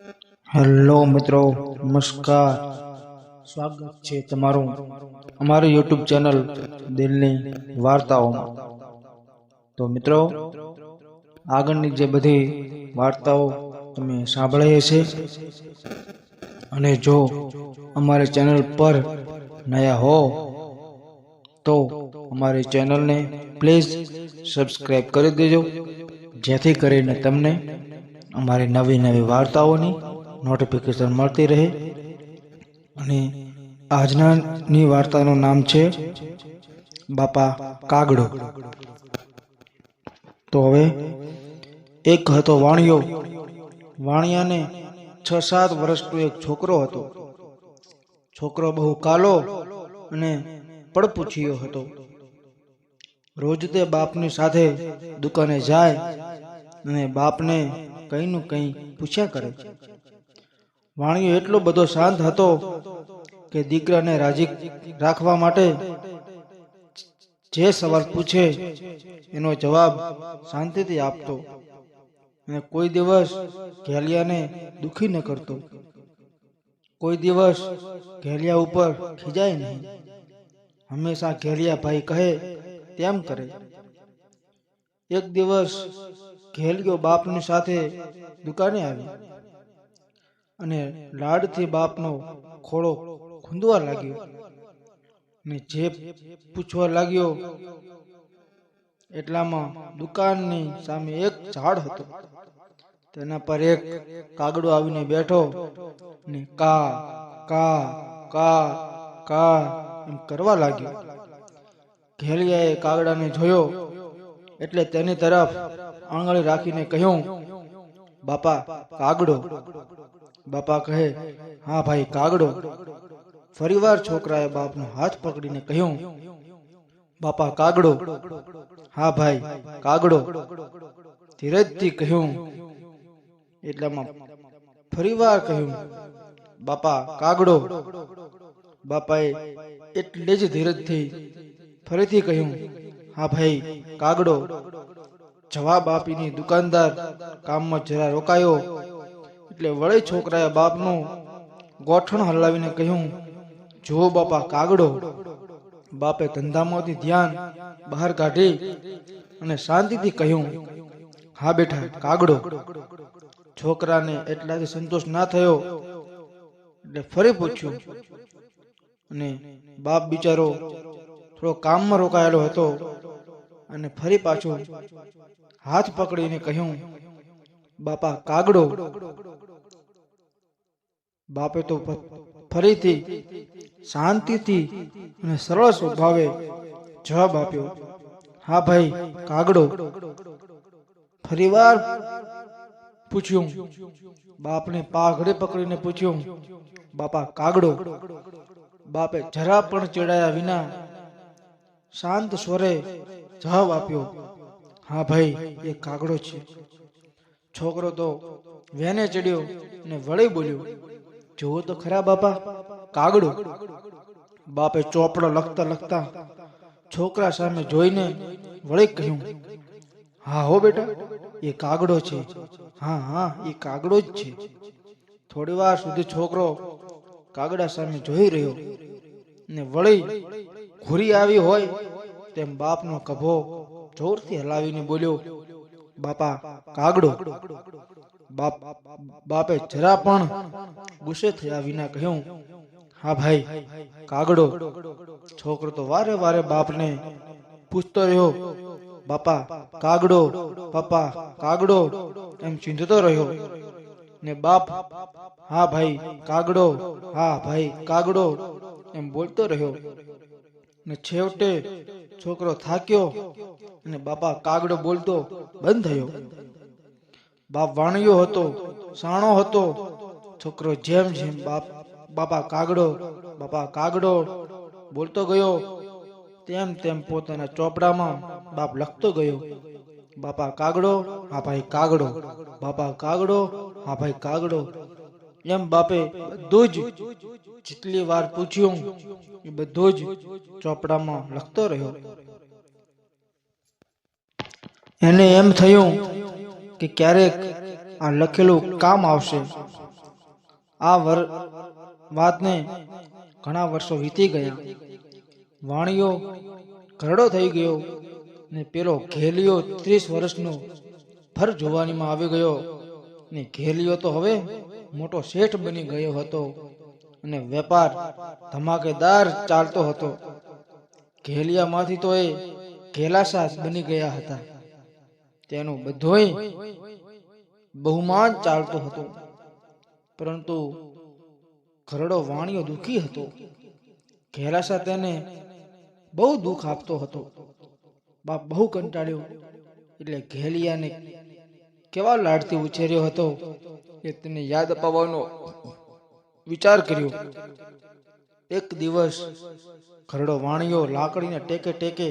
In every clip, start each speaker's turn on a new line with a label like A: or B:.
A: Hello મિત્રો, નમસ્કાર. સ્વાગત છે તમારું અમારી યુટ્યુબ ચેનલ દિલની વાર્તાઓમાં. તો મિત્રો, આગળની જે બધી વાર્તાઓ તમે સાંભળી છે અને જો અમારી ચેનલ પર નયા હો, તો અમારી ચેનલને પ્લીઝ સબસ્ક્રાઈબ કરી દેજો, જેથી કરીને તમને અમારી નવી નવી વાર્તાઓની નોટિફિકેશન મળતી રહે. અને આજનાની વાર્તાનું નામ છે બાપા કાગડો. તો હવે એક હતો વાણિયો. વાણિયાને છ સાત વર્ષનો એક છોકરો હતો. છોકરો બહુ કાલો અને પડપૂછિયો હતો. રોજ તે બાપની સાથે દુકાને જાય અને બાપને કંઈનું કંઈ પૂછ્યા કરે? વાણિયો એટલો બધો શાંત હતો કે દીકરાને રાજી રાખવા માટે જે સવાલ પૂછે એનો જવાબ શાંતિથી આપતો અને કોઈ દિવસ ઘેલિયાને દુખી ન કરતો. કોઈ દિવસ ઘેલિયા ઉપર ખીજાય નહીં. હંમેશા ઘેલિયા ભાઈ કહે તેમ કરે. એક દિવસ ઘેલિયો બાપની સાથે દુકાને આવી. અને લાડથી બાપનો ખોળો ખૂંદવા લાગ્યો. ને જે પૂછવા લાગ્યો, એટલામાં દુકાનની સામે એક ઝાડ હતો. તેના પર એક કાગડો આવીને બેઠો ને કા કા કા કા એમ કરવા લાગ્યો. ઘેલિયાએ કાગડાને જોયો એટલે તેની તરફ આંગળી રાખીને કહ્યું, બાપા, કાગડો. બાપા કહે, હા ભાઈ, કાગડો. ફરીવાર છોકરાએ બાપનો હાથ પકડીને કહ્યું, બાપા, કાગડો. હા ભાઈ, કાગડો. ધીરજથી કહ્યું, એટલામાં ફરીવાર કહ્યું, બાપા, કાગડો. બાપાએ એટલે જ ધીરજથી ફરીથી કહ્યું, હા ભાઈ, કાગડો. જવાબ આપીને દુકાનદાર કામમાં જરા રોકાયો. એટલે વળે છોકરાએ બાપનું ગોઠણ હલાવીને કહ્યું, જો બાપા કાગડો. બાપે ધંધામાંથી ધ્યાન બહાર કાઢી અને શાંતિથી કહ્યું, હા બેટા, કાગડો. છોકરાને એટલાથી સંતોષ ના થયો. એટલે ફરી પૂછ્યું, અને બાપ બિચારો થોડો કામમાં રોકાયેલો હતો અને ફરી પાછો હાથ પકડીને કહ્યું, બાપા, કાગડો. બાપે તો ફરીથી શાંતિથી અને સરળ સ્વભાવે જવાબ આપ્યો, હા ભાઈ, કાગડો. ફરીવાર પૂછ્યું, બાપને પાઘડે પકડીને પૂછ્યું, બાપા, કાગડો. બાપે જરા પણ ચેડાયા વિના શાંત સ્વરે જવાબ આપ્યો હા ભાઈ, એ કાગડો છે. છોકરો તો વેને ચડ્યો ને વળી બોલ્યો, જુઓ તો ખરા બાપા, કાગડો. બાપે ચોપડો લખતા લખતા છોકરા સામે જોઈને વળી કહ્યું, હા હો બેટા, એ કાગડો છે. હા હા, એ કાગડો જ છે. થોડી વાર સુધી છોકરો કાગડા સામે જોઈ રહ્યો ને વળી ઘુરી આવી હોય તેમ બાપનો કભો જોરથી હલાવીને બોલ્યો, બાપા, કાગડો. બાપ જરા પણ ગુસ્સે થયા વિના કહ્યું, હા ભાઈ, કાગડો. છોકરો તો વારે વારે બાપને પૂછતો રહ્યો, બાપા, કાગડો પપ્પા કાગડો. એમ ચીંધતો રહ્યો. ને બાપ, હા ભાઈ, કાગડો, હા ભાઈ, કાગડો. એમ બોલતો રહ્યો. ને છેવટે છોકરો થાક્યો અને બાપા કાગડો બોલતો, બંધ થયો. બાપ વાણિયો હતો, સાણો હતો. છોકરો જેમ જેમ બાપ, બાપા કાગડો બાપા કાગડો બોલતો ગયો, તેમ તેમ પોતાના ચોપડામાં બાપ લખતો ગયો. બાપા કાગડો હા ભાઈ કાગડો. બાપા કાગડો હા ભાઈ કાગડો. એમ બાપે બધું જ જેટલી વાર પૂછ્યું, એ બધું જ ચોપડામાં લખતો રહ્યો. એને એમ થયું કે ક્યારેક આ લખેલું કામ આવશે. આ વર, વાતને ઘણા વર્ષો વીતી ગયા. વાણિયો ઘરડો થઈ ગયો ને પેલો ઘેલિયો ત્રીસ વર્ષનો ફર જોવાનીમાં આવી ગયો. ને ઘેલિયો તો હવે મોટો શેઠ બની ગયો હતો અને વેપાર ધમાકેદાર ચાલતો હતો. ઘેલિયામાંથી તો એ ઘેલાસાસ બની ગયા હતા. તેનું બધોય બહુમાન ચાલતો હતો. પરંતુ ખરડો વાણિયો દુખી હતો. ઘેલાસા તેને બહુ દુઃખ આપતો હતો. બાપ બહુ કંટાળ્યો. એટલે ઘેલિયાને કેવા લાડથી ઉછેર્યો હતો? એ તેને યાદ અપાવવાનો વિચાર કર્યો. એક દિવસ ખરડો વાણિયો લાકડીને ટેકે ટેકે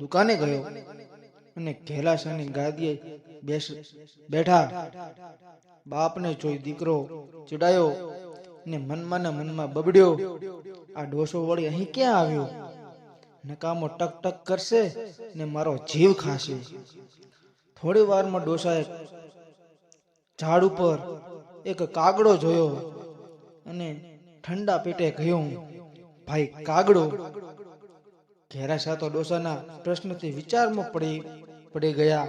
A: દુકાને ગયો અને ઘેલાસાની ગાદીએ બેસ બેઠા. બાપને જોઈ દીકરો ચડાયો ને મનમાં મનમાં બબડ્યો. આ ડોસો વળી અહીં ક્યાં આવ્યો? નકામો ટક ટક કરશે ને મારો જીવ ખાશે. થોડી વારમાં ડોસાએ ઝાડ ઉપર એક કાગડો જોયો અને ઠંડા પેટે કહ્યું, ભાઈ, કાગડો. ઘેરાશા તો ડોસાના પ્રશ્નથી વિચારમાં પડી પડી ગયા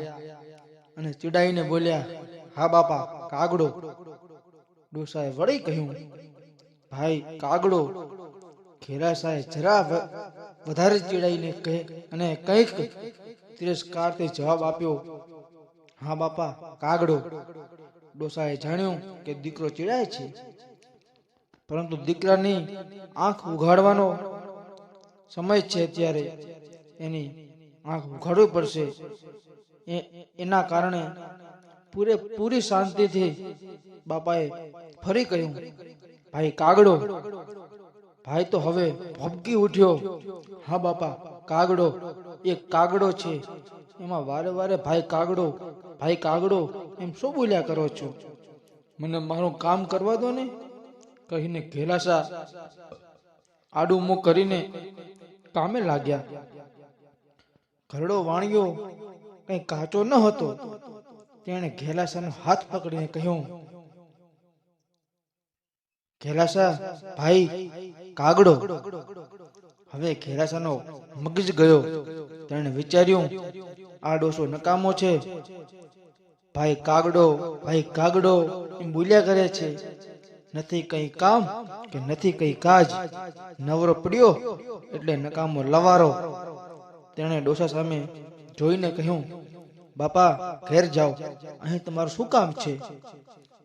A: અને ચીડાઈને બોલ્યા, હા બાપા, કાગડો. ડોસાએ વળી કહ્યું, ભાઈ, કાગડો. ઘેરાશાએ જરા વધારે ચીડાઈને કહે, અને કંઈક તિરસ્કારથી જવાબ આપ્યો, હા બાપા, કાગડો. ડોસાએ જાણ્યું કે દીકરો ચીડાય છે. પરંતુ દીકરાની આંખ ઉઘાડવાનો સમય છે ત્યારે એની આંખ ઉઘાડવી પડશે. એના કારણે પૂરેપૂરી શાંતિથી બાપાએ ફરી કહ્યું, ભાઈ કાગડો, ભાઈ તો હવે ભબકી ઉઠ્યો. હા બાપા. કાગડો એક કાગડો છે. એમાં વારે વારે ભાઈ કાગડો ભાઈ કાગડો, એમ શું બોલ્યા કરો છો? મને મારું કામ કરવા દો ને? કહીને ઘેલાસા આડું મુખ કરીને કામે લાગ્યા. ઘરડો વાણ્યો કઈ કાચો ન હતો. તેણે ઘેલાસાનો હાથ પકડીને કહ્યું, ઘેલાસા, ભાઈ, કાગડો. હવે ઘેરાસાનો મગજ ગયો. તેણે વિચાર્યું, આ ડોસો નકામો છે. ભાઈ કાગડો ભાઈ કાગડો એમ બોલ્યા કરે છે. નથી કઈ કામ કે નથી કઈ કાજ. નવરો પડ્યો એટલે નકામો લવારો. તેણે ડોસા સામે જોઈને કહ્યું, બાપા, ઘેર જાઓ. અહીં તમારું શું કામ છે?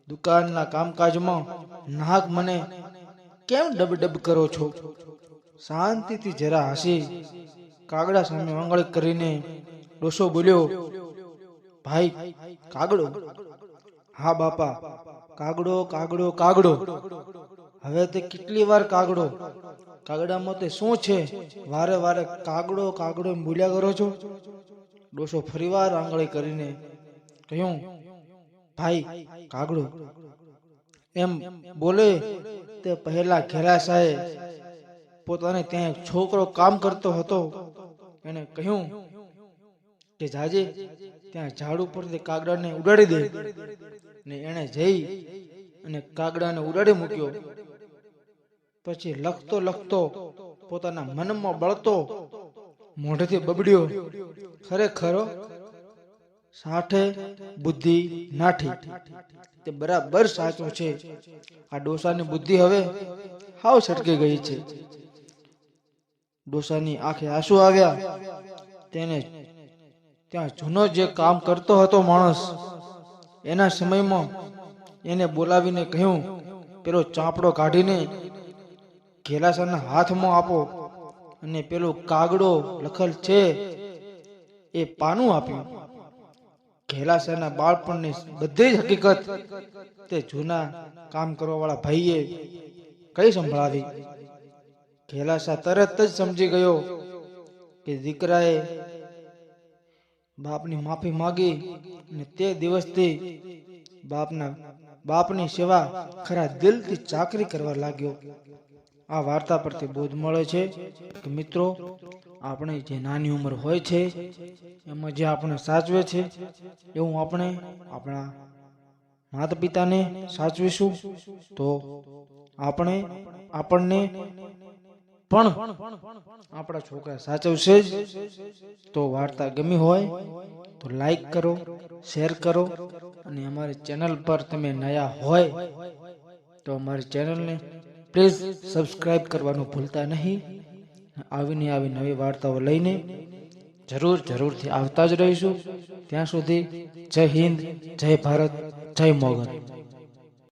A: દુકાનના કામકાજમાં નાહક મને કેમ ડબ ડબ કરો છો? શાંતિથી જરા હસી કાગડા સામે આંગળી કરીને ડોસો બોલ્યો, ભાઈ, કાગડો. હા, બાપા, કાગડો કાગડો કાગડો. હવે તે કેટલી વાર કાગડો? કાગડામાં તે શું છે? વારે વારે કાગડો કાગડો બોલ્યા કરો છો? ડોસો ફરીવાર આંગળી કરીને કહ્યું, ભાઈ, કાગડો. એમ બોલે તે પહેલા ઘેલાસાએ પોતાને ત્યાં એક છોકરો કામ કરતો હતો. એને કહ્યું કે જાજે ત્યાં ઝાડ ઉપરથી કાગડાને ઉડાડી દે. ને એણે જઈ અને કાગડાને ઉડાડી મૂક્યો. પછી લખતો લખતો પોતાના મનમાં બળતો મોઢેથી બબડ્યો. ખરેખર સાઠે બુદ્ધિ નાઠી. તે બરાબર સાચું છે. આ ડોસાની બુદ્ધિ હવે હાવ છટકી ગઈ છે. ડોસાની આંખે આંસુ આવ્યા તેને ત્યાં જૂનો જે કામ કરતો હતો માણસ, એના સમયમાં એને બોલાવીને કહ્યું, પેલો ચાંપડો કાઢીને ઘેલાસાના હાથમાં આપો અને પેલો કાગડો લખલ છે એ પાનું આપ્યું. ઘેલાસાના બાળપણની બધી જ હકીકત તે જૂના કામ કરવાવાળા ભાઈએ કઈ સંભળાવી? ઘેલાસા તરત જ સમજી ગયો કે દીકરાએ બાપની માફી માંગી અને તે દિવસથી બાપના બાપની સેવા ખરા દિલથી ચાકરી કરવા લાગ્યો. આ વાર્તા પરથી બોધ મળે છે કે મિત્રો, આપણે જે નાની ઉંમર હોય છે, એમાં જે આપણે સાચવે છે, એવું આપણે આપણા માતા પિતાને સાચવીશું તો આપણે આપણને પણ આપણા છોકરા સાચવશે જ. તો વાર્તા ગમી હોય તો લાઈક કરો શેર કરો અને અમારી ચેનલ પર તમે નયા હોય તો અમારી ચેનલને પ્લીઝ સબસ્ક્રાઇબ કરવાનું ભૂલતા નહીં. આવીને આવી નવી વાર્તાઓ લઈને જરૂર, જરૂરથી આવતા જ રહીશું. ત્યાં સુધી જય હિન્દ, જય ભારત, જય મોગલ.